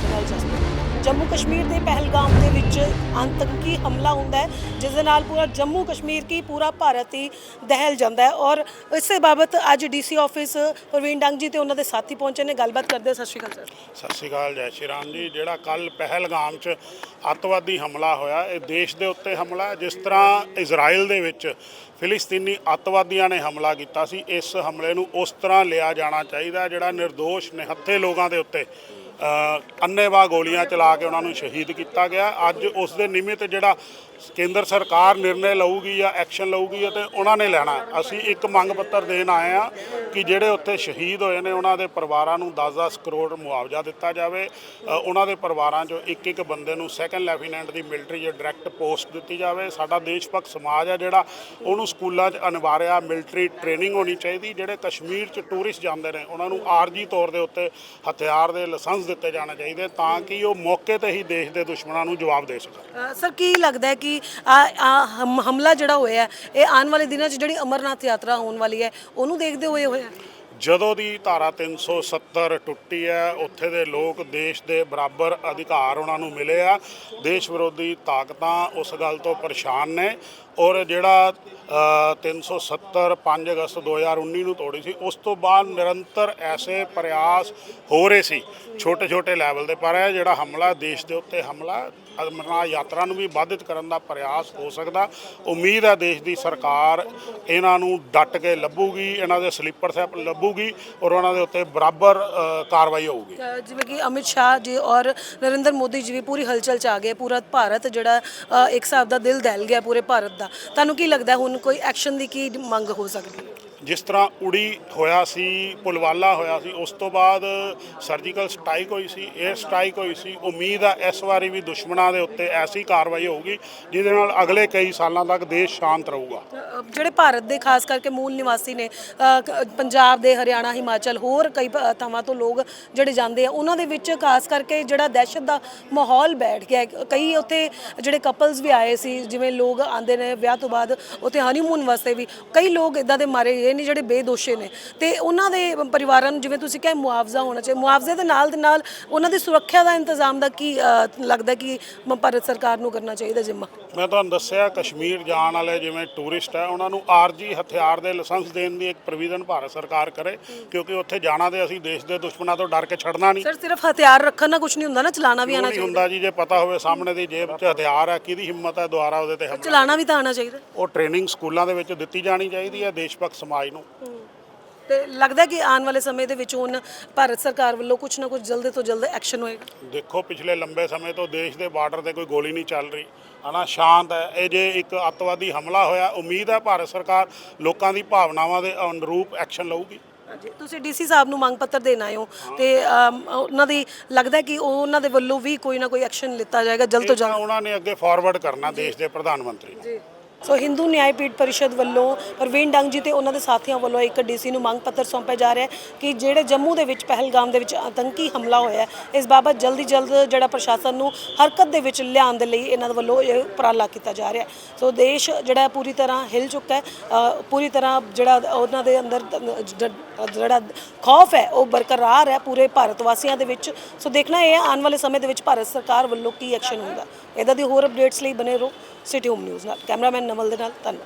ਸਾਡੇ ਨਾਲ ਜੰਮੂ ਕਸ਼ਮੀਰ ਦੇ ਪਹਿਲਗਾਮ ਦੇ ਵਿੱਚ ਆਤੰਕੀ ਹਮਲਾ ਹੁੰਦਾ ਹੈ, ਜਿਸ ਦੇ ਨਾਲ ਪੂਰਾ ਜੰਮੂ ਕਸ਼ਮੀਰ ਕੀ ਪੂਰਾ ਭਾਰਤ ਹੀ ਦਹਿਲ ਜਾਂਦਾ ਹੈ ਔਰ ਇਸੇ ਬਾਬਤ ਅੱਜ ਡੀਸੀ ਆਫਿਸ ਪ੍ਰਵੀਨ ਡੰਗ ਜੀ ਤੇ ਉਹਨਾਂ ਦੇ ਸਾਥੀ ਪਹੁੰਚੇ ਨੇ। ਗੱਲਬਾਤ ਕਰਦੇ ਸਤਿ ਸ਼੍ਰੀ ਅਕਾਲ ਸਰ। ਸਤਿ ਸ਼੍ਰੀ ਅਕਾਲ, ਜੈ ਸ਼੍ਰੀ ਰਾਮ ਜੀ। ਜਿਹੜਾ ਕੱਲ ਪਹਿਲਗਾਮ 'ਚ ਅੱਤਵਾਦੀ ਹਮਲਾ ਹੋਇਆ, ਇਹ ਦੇਸ਼ ਦੇ ਉੱਤੇ ਹਮਲਾ ਜਿਸ ਤਰ੍ਹਾਂ ਇਜ਼ਰਾਈਲ ਦੇ ਵਿੱਚ ਫਿਲਿਸਤੀਨੀ ਅੱਤਵਾਦੀਆਂ ਨੇ ਹਮਲਾ ਕੀਤਾ ਸੀ, ਇਸ ਹਮਲੇ ਨੂੰ ਉਸ ਤਰ੍ਹਾਂ ਲਿਆ ਜਾਣਾ ਚਾਹੀਦਾ ਜਿਹੜਾ ਨਿਰਦੋਸ਼ ਨਿਹੱਥੇ ਲੋਕਾਂ ਦੇ ਉੱਤੇ ਅ, ਗੋਲੀਆਂ ਚਲਾ ਕੇ ਉਹਨਾਂ ਨੂੰ ਸ਼ਹੀਦ ਕੀਤਾ ਗਿਆ। ਅੱਜ ਉਸ ਦੇ ਨਿਮਿਤ ਜਿਹੜਾ ਕੇਂਦਰ ਸਰਕਾਰ ਨਿਰਣੇ ਲਊਗੀ ਜਾਂ ਐਕਸ਼ਨ ਲਊਗੀ ਤੇ ਉਹਨਾਂ ਨੇ ਲੈਣਾ ਅਸੀਂ ਇੱਕ ਮੰਗ ਪੱਤਰ ਦੇਣ ਆਏ ਆ ਕਿ ਜਿਹੜੇ ਉੱਥੇ ਸ਼ਹੀਦ ਹੋਏ ਨੇ, ਉਹਨਾਂ ਦੇ ਪਰਿਵਾਰਾਂ ਨੂੰ 10-10 ਕਰੋੜ ਮੁਆਵਜ਼ਾ ਦਿੱਤਾ ਜਾਵੇ। ਉਹਨਾਂ ਦੇ ਪਰਿਵਾਰਾਂ 'ਚੋਂ ਇੱਕ ਇੱਕ ਬੰਦੇ ਨੂੰ ਸੈਕੰਡ ਲੈਫਟੀਨੈਂਟ ਦੀ ਮਿਲਟਰੀ 'ਚ ਡਾਇਰੈਕਟ ਪੋਸਟ ਦਿੱਤੀ ਜਾਵੇ। ਸਾਡਾ ਦੇਸ਼ ਭਗਤ ਸਮਾਜ ਆ ਜਿਹੜਾ, ਉਹਨੂੰ ਸਕੂਲਾਂ 'ਚ ਅਨਿਵਾਰਿਆ ਮਿਲਟਰੀ ਟ੍ਰੇਨਿੰਗ ਹੋਣੀ ਚਾਹੀਦੀ। ਜਿਹੜੇ ਕਸ਼ਮੀਰ 'ਚ ਟੂਰਿਸਟ ਜਾਂਦੇ ਨੇ, ਉਹਨਾਂ ਨੂੰ ਆਰਜੀ ਤੌਰ ਦੇ ਉੱਤੇ ਹਥਿਆਰ ਦੇ ਲਾਇਸੈਂਸ ਦਿੱਤੇ ਜਾਣੇ ਚਾਹੀਦੇ ਤਾਂ ਕਿ ਉਹ ਮੌਕੇ ਤੇ ਹੀ ਦੇਸ਼ ਦੇ ਦੁਸ਼ਮਣਾਂ ਨੂੰ ਜਵਾਬ ਦੇ ਸਕਣ। ਸਰ, ਕੀ ਲੱਗਦਾ ਹੈ ਕਿ ਹਮ- ਹਮਲਾ ਜਿਹੜਾ ਹੋਇਆ ਇਹ ਆਉਣ ਵਾਲੇ ਦਿਨਾਂ 'ਚ ਜਿਹੜੀ ਅਮਰਨਾਥ ਯਾਤਰਾ ਹੋਣ ਵਾਲੀ ਹੈ, ਉਹਨੂੰ ਦੇਖਦੇ ਹੋਏ ਹੋਇਆ ਜਦੋਂ ਦੀ ਧਾਰਾ 370 ਟੁੱਟੀ ਹੈ ਉੱਥੇ ਦੇ ਲੋਕ ਦੇਸ਼ ਦੇ ਬਰਾਬਰ ਅਧਿਕਾਰ ਉਹਨਾਂ ਨੂੰ ਮਿਲੇ ਆ। ਦੇਸ਼ ਵਿਰੋਧੀ ਤਾਕਤਾਂ ਉਸ ਗੱਲ ਤੋਂ ਪਰੇਸ਼ਾਨ ਨੇ ਔਰ ਜਿਹੜਾ ਅ, 370 5 ਅਗਸਤ 2019 ਨੂੰ ਤੋੜੀ ਸੀ ਉਸ ਤੋਂ ਬਾਅਦ ਨਿਰੰਤਰ ਐਸੇ ਪ੍ਰਯਾਸ ਹੋ ਰਹੇ ਸੀ ਛੋਟੇ ਛੋਟੇ ਲੈਵਲ ਦੇ ਪਰ ਇਹ ਜਿਹੜਾ ਹਮਲਾ ਦੇਸ਼ ਦੇ ਉੱਤੇ ਹਮਲਾ ਅਮਰਨਾਥ ਯਾਤਰਾ ਨੂੰ ਵੀ ਬਾਧਿਤ ਕਰਨ ਦਾ ਪ੍ਰਯਾਸ ਹੋ ਸਕਦਾ। ਉਮੀਦ ਹੈ ਦੇਸ਼ ਦੀ ਸਰਕਾਰ ਇਹਨਾਂ ਨੂੰ ਡਟ ਕੇ ਲੱਭੂਗੀ, ਇਹਨਾਂ ਦੇ ਸਲੀਪਰ ਸੈਪ ਲੱਭੂਗੀ ਔਰ ਉਹਨਾਂ ਦੇ ਉੱਤੇ ਬਰਾਬਰ ਕਾਰਵਾਈ ਹੋਊਗੀ। ਜਿਵੇਂ ਕਿ ਅਮਿਤ ਸ਼ਾਹ ਜੀ ਔਰ ਨਰਿੰਦਰ ਮੋਦੀ ਜੀ ਵੀ ਪੂਰੀ ਹਲਚਲ ਚ ਆ ਗਏ, ਪੂਰਾ ਭਾਰਤ ਜਿਹੜਾ ਇੱਕ ਹਿਸਾਬ ਦਾ ਦਿਲ ਦਹਿਲ ਗਿਆ ਪੂਰੇ ਭਾਰਤ ਦਾ। ਤੁਹਾਨੂੰ ਕੀ ਲੱਗਦਾ, ਹੁਣ ਕੋਈ ਐਕਸ਼ਨ ਦੀ ਕੀ ਮੰਗ ਹੋ ਸਕਦੀ? ਹੈ ਜਿਸ ਤਰ੍ਹਾਂ ਉੜੀ ਹੋਇਆ ਸੀ, ਪੁਲਵਾਲਾ ਹੋਇਆ ਸੀ, ਉਸ ਤੋਂ ਬਾਅਦ ਸਰਜੀਕਲ ਸਟ੍ਰਾਈਕ ਹੋਈ ਸੀ 에ਅਰ ਸਟ੍ਰਾਈਕ ਹੋਈ ਸੀ। ਉਮੀਦ ਆ ਇਸ ਵਾਰੀ ਵੀ ਦੁਸ਼ਮਣਾਂ ਦੇ ਉੱਤੇ ਐਸੀ ਕਾਰਵਾਈ ਹੋਊਗੀ, ਜਿਹਦੇ ਨਾਲ ਅਗਲੇ ਕਈ ਸਾਲਾਂ ਤੱਕ ਦੇਸ਼ ਸ਼ਾਂਤ ਰਹੂਗਾ। ਜਿਹੜੇ ਭਾਰਤ ਦੇ ਖਾਸ ਕਰਕੇ ਮੂਲ ਨਿਵਾਸੀ ਨੇ ਪੰਜਾਬ ਦੇ ਹਰਿਆਣਾ, ਹਿਮਾਚਲ, ਹੋਰ ਕਈ ਥਾਵਾਂ ਤੋਂ ਲੋਕ ਜਿਹੜੇ ਜਾਂਦੇ ਆ, ਉਹਨਾਂ ਦੇ ਵਿੱਚ ਖਾਸ ਕਰਕੇ ਜਿਹੜਾ ਦਹਿਸ਼ਤ ਦਾ ਮਾਹੌਲ ਬੈਠ ਗਿਆ ਕਈ ਉੱਥੇ ਜਿਹੜੇ ਕਪਲਸ ਵੀ ਆਏ ਸੀ, ਜਿਵੇਂ ਲੋਕ ਆਂਦੇ ਨੇ ਵਿਆਹ ਤੋਂ ਬਾਅਦ, ਉੱਥੇ ਹਨੀਮੂਨ ਵਾਸਤੇ ਵੀ, ਕਈ ਲੋਕ ਇਦਾਂ ਦੇ ਮਾਰੇ ਗਏ ਨੇ ਜਿਹੜੇ ਬੇਦੋਸ਼ੇ ਨੇ। ਤੇ ਉਹਨਾਂ ਦੇ ਪਰਿਵਾਰਾਂ ਨੂੰ ਜਿਵੇਂ ਤੁਸੀਂ ਕਿਹਾ ਮੁਆਵਜ਼ਾ ਹੋਣਾ ਚਾਹੀਦਾ। ਮੁਆਵਜ਼ੇ ਦੇ ਨਾਲ ਦੇ ਨਾਲ ਉਹਨਾਂ ਦੀ ਸੁਰੱਖਿਆ ਦਾ ਇੰਤਜ਼ਾਮ ਦਾ ਕੀ ਲੱਗਦਾ ਕਿ ਭਾਰਤ ਸਰਕਾਰ ਨੂੰ ਕਰਨਾ ਚਾਹੀਦਾ ਜਿੰਮਾ? ਮੈਂ ਤੁਹਾਨੂੰ ਦੱਸਿਆ ਕਸ਼ਮੀਰ ਜਾਣ ਵਾਲੇ ਜਿਵੇਂ ਟੂਰਿਸਟ ਹੈ ਉਹਨਾਂ ਨੂੰ ਆਰਜੀ ਹਥਿਆਰ ਦੇ ਲਾਇਸੈਂਸ ਦੇਣ ਦੀ ਇੱਕ ਪ੍ਰੋਵੀਜ਼ਨ ਭਾਰਤ ਸਰਕਾਰ ਕਰੇ ਕਿਉਂਕਿ ਉੱਥੇ ਜਾਣਾ ਤੇ ਅਸੀਂ ਦੇਸ਼ ਦੇ ਦੁਸ਼ਮਣਾਂ ਤੋਂ ਡਰ ਕੇ ਛੱਡਣਾ ਨਹੀਂ। ਸਰ ਸਿਰਫ ਹਥਿਆਰ ਰੱਖਣ ਨਾਲ ਕੁਝ ਨਹੀਂ ਹੁੰਦਾ ਨਾ ਚਲਾਣਾ ਵੀ ਆਣਾ ਚਾਹੀਦਾ। ਹੁੰਦਾ ਜੀ ਜੇ ਪਤਾ ਹੋਵੇ ਸਾਹਮਣੇ ਦੀ ਜੇਬ 'ਚ ਹਥਿਆਰ ਹੈ ਕਿਹਦੀ ਹਿੰਮਤ ਹੈ ਦੁਆਰਾ ਉਹਦੇ ਤੇ ਹਮਲਾ? ਚਲਾਣਾ ਵੀ ਤਾਂ ਆਣਾ ਚਾਹੀਦਾ। ਉਹ ਟ੍ਰੇਨਿੰਗ ਸਕੂਲਾਂ ਦੇ ਵਿੱਚ ਦਿੱਤੀ ਜਾਣੀ ਚਾਹੀਦੀ ਹੈ ਦੇਸ਼ ਭਗਤ ਸਮਾਜ ਨੂੰ। ਤੇ ਲੱਗਦਾ ਕਿ ਆਉਣ ਵਾਲੇ ਸਮੇਂ ਦੇ ਵਿੱਚ ਹੁਣ ਭਾਰਤ ਸਰਕਾਰ ਵੱਲੋਂ ਕੁਝ ਨਾ ਕੁਝ ਜਲਦ ਤੋਂ ਜਲਦ ਐਕਸ਼ਨ ਹੋਏਗਾ? ਦੇਖੋ ਪਿਛਲੇ ਲੰਬੇ ਸਮੇਂ ਤੋਂ ਦੇਸ਼ ਦੇ ਬਾਰਡਰ ਤੇ ਕੋਈ ਗੋਲੀ ਨਹੀਂ ਚੱਲ ਰਹੀ। ਹਨਾ ਸ਼ਾਂਤ ਹੈ। ਇਹ ਜੇ ਇੱਕ ਅੱਤਵਾਦੀ ਹਮਲਾ ਹੋਇਆ ਉਮੀਦ ਹੈ ਭਾਰਤ ਸਰਕਾਰ ਲੋਕਾਂ ਦੀ ਭਾਵਨਾਵਾਂ ਦੇ ਅਨੁਰੂਪ ਐਕਸ਼ਨ ਲਊਗੀ। ਹਾਂਜੀ ਤੁਸੀਂ ਡੀਸੀ ਸਾਹਿਬ ਨੂੰ ਮੰਗ ਪੱਤਰ ਦੇਣ ਆਏ ਹੋ ਤੇ ਅਮ, ਉਹਨਾਂ ਦੀ ਲੱਗਦਾ ਕਿ ਉਹ ਉਹਨਾਂ ਦੇ ਵੱਲੋਂ ਵੀ ਕੋਈ ਨਾ ਕੋਈ ਐਕਸ਼ਨ ਲਿੱਤਾ ਜਾਏਗਾ ਜਲਦ ਤੋਂ ਇਹ ਤਾਂ ਜਲਦ। ਉਹਨਾਂ ਨੇ ਅੱਗੇ ਫਾਰਵਰਡ ਕਰਨਾ ਦੇਸ਼ ਦੇ ਪ੍ਰਧਾਨ ਮੰਤਰੀ। ਨੂੰ ਜੀ। ਸੋ ਹਿੰਦੂ ਨਿਆਏ ਪੀਠ ਪਰਿਸ਼ਦ ਵੱਲੋਂ ਪ੍ਰਵੀਨ ਡੰਗ ਜੀ ਤੇ ਉਹਨਾਂ ਦੇ ਸਾਥੀਆਂ ਵੱਲੋਂ ਇੱਕ ਡੀਸੀ ਨੂੰ ਮੰਗ ਪੱਤਰ ਸੌਂਪਿਆ ਜਾ ਰਿਹਾ ਹੈ ਕਿ ਜਿਹੜੇ ਜੰਮੂ ਦੇ ਵਿੱਚ ਪਹਿਲਗਾਮ ਦੇ ਵਿੱਚ ਆਤੰਕੀ ਹਮਲਾ ਹੋਇਆ ਹੈ ਇਸ ਬਾਬਤ ਜਲਦੀ ਜਲਦ ਜਿਹੜਾ ਪ੍ਰਸ਼ਾਸਨ ਨੂੰ ਹਰਕਤ ਦੇ ਵਿੱਚ ਲਿਆਉਣ ਦੇ ਲਈ ਇਹਨਾਂ ਦੇ ਵੱਲੋਂ ਇਹ ਉਪਰਾਲਾ ਕੀਤਾ ਜਾ ਰਿਹਾ ਹੈ। ਸੋ ਦੇਸ਼ ਜਿਹੜਾ ਹੈ ਪੂਰੀ ਤਰ੍ਹਾਂ ਹਿਲ ਚੁੱਕਾ ਹੈ ਅ, ਪੂਰੀ ਤਰ੍ਹਾਂ ਜਿਹੜਾ ਉਹਨਾਂ ਦੇ ਅੰਦਰ ਜ- ਜਿਹੜਾ ਖੌਫ ਹੈ ਉਹ ਬਰਕਰਾਰ ਹੈ ਪੂਰੇ ਭਾਰਤ ਵਾਸੀਆਂ ਦੇ ਵਿੱਚ। ਸੋ ਦੇਖਣਾ ਇਹ ਹੈ ਆਉਣ ਵਾਲੇ ਸਮੇਂ ਦੇ ਵਿੱਚ ਭਾਰਤ ਸਰਕਾਰ ਵੱਲੋਂ ਕੀ ਐਕਸ਼ਨ ਹੁੰਦਾ। ਇਹਦਾ ਦੀ ਹੋਰ ਅਪਡੇਟਸ ਲਈ ਬਨੇ ਰਹੋ ਸਿਟੀ ਹੋਮ ਨਿਊਜ਼ ਨਾਲ। ਕੈਮਰਾਮੈਨ ਨਵਲ ਦੇ ਨਾਲ ਧੰਨਵਾਦ